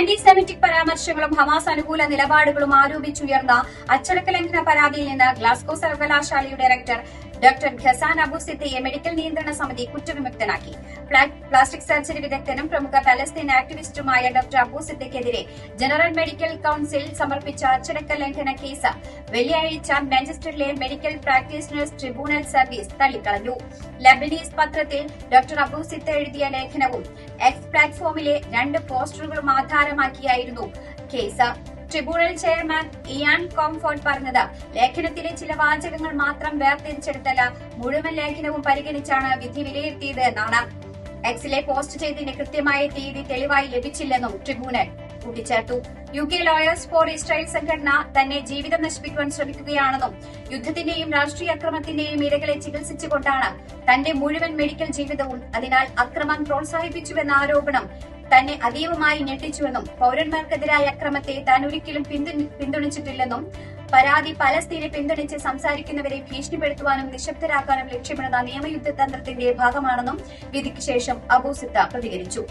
Anti Semitic പരാമർശങ്ങളും Hamas അനുകൂല നിലപാടുകളും ആരോപിച്ചുയർന്ന അച്ചടക്ക ലംഘന പരാതിയിൽ നിന്ന് ഗ്ലാസ്കോ സർവകലാശാലയുടെ ഡയറക്ടർ ഡോക്ടർ ഖസാൻ അബു സിദ്ദിയെ മെഡിക്കൽ നിയന്ത്രണ സമിതി കുറ്റവിമുക്തനാക്കി. പ്ലാസ്റ്റിക് സർജറി വിദഗ്ധനും പ്രമുഖ പലസ്തീൻ ആക്ടിവിസ്റ്റുമായ ഡോക്ടർ അബു സിദ്ദിഖെതിരെ ജനറൽ മെഡിക്കൽ കൌൺസിൽ സമർപ്പിച്ച അച്ചടക്ക ലംഘന കേസ് വെള്ളിയാഴ്ച മാഞ്ചസ്റ്ററിലെ മെഡിക്കൽ പ്രാക്ടീഷണേഴ്സ് ട്രിബ്യൂണൽ സർവീസ് തള്ളിക്കളഞ്ഞു. ലബനീസ് പത്രത്തിൽ ഡോക്ടർ അബു സിദ്ദ എഴുതിയ ലേഖനവും എക്സ് പ്ലാറ്റ്ഫോമിലെ രണ്ട് പോസ്റ്ററുകളും ആധാരമാക്കിയായിരുന്നു case tribunal chairman Ian Comfort പറഞ്ഞത് ലേഖനത്തിലെ ചില വാചകങ്ങൾ മാത്രം വേർതിരിച്ചെടുത്തല്ല മുഴുവൻ ലേഖനവും പരിഗണിച്ചാണ് വിധി വിലയിരുത്തിയത് എന്നാണ്. എക്സിലെ പോസ്റ്റ് ചെയ്തതിന് കൃത്യമായ തീയതി തെളിവായി ലഭിച്ചില്ലെന്നും ട്രിബ്യൂണൽ കൂട്ടിച്ചേർത്തു. U K lawyers for Israel സംഘടന തന്നെ ജീവിതം നശിപ്പിക്കുവാൻ ശ്രമിക്കുകയാണെന്നും യുദ്ധത്തിന്റെയും രാഷ്ട്രീയ അക്രമത്തിന്റെയും ഇരകളെ ചികിത്സിച്ചുകൊണ്ടാണ് തന്റെ മുഴുവൻ മെഡിക്കൽ ജീവിതവും അതിനാൽ അക്രമം പ്രോത്സാഹിപ്പിച്ചുവെന്ന ആരോപണം തന്നെ അതീവമായി ഞെട്ടിച്ചുവെന്നും പൌരന്മാർക്കെതിരായ അക്രമത്തെ താൻ ഒരിക്കലും പിന്തുണ- പിന്തുണച്ചിട്ടില്ലെന്നും പരാതി പലസ്തീനെ പിന്തുണച്ച് സംസാരിക്കുന്നവരെ ഭീഷണിപ്പെടുത്തുവാനും നിശബ്ദരാക്കാനും ലക്ഷ്യമിടുന്ന നിയമയുദ്ധ തന്ത്രത്തിന്റെ ഭാഗമാണെന്നും വിധിക്ക് ശേഷം അബൂസിത്ത പ്രതികരിച്ചു.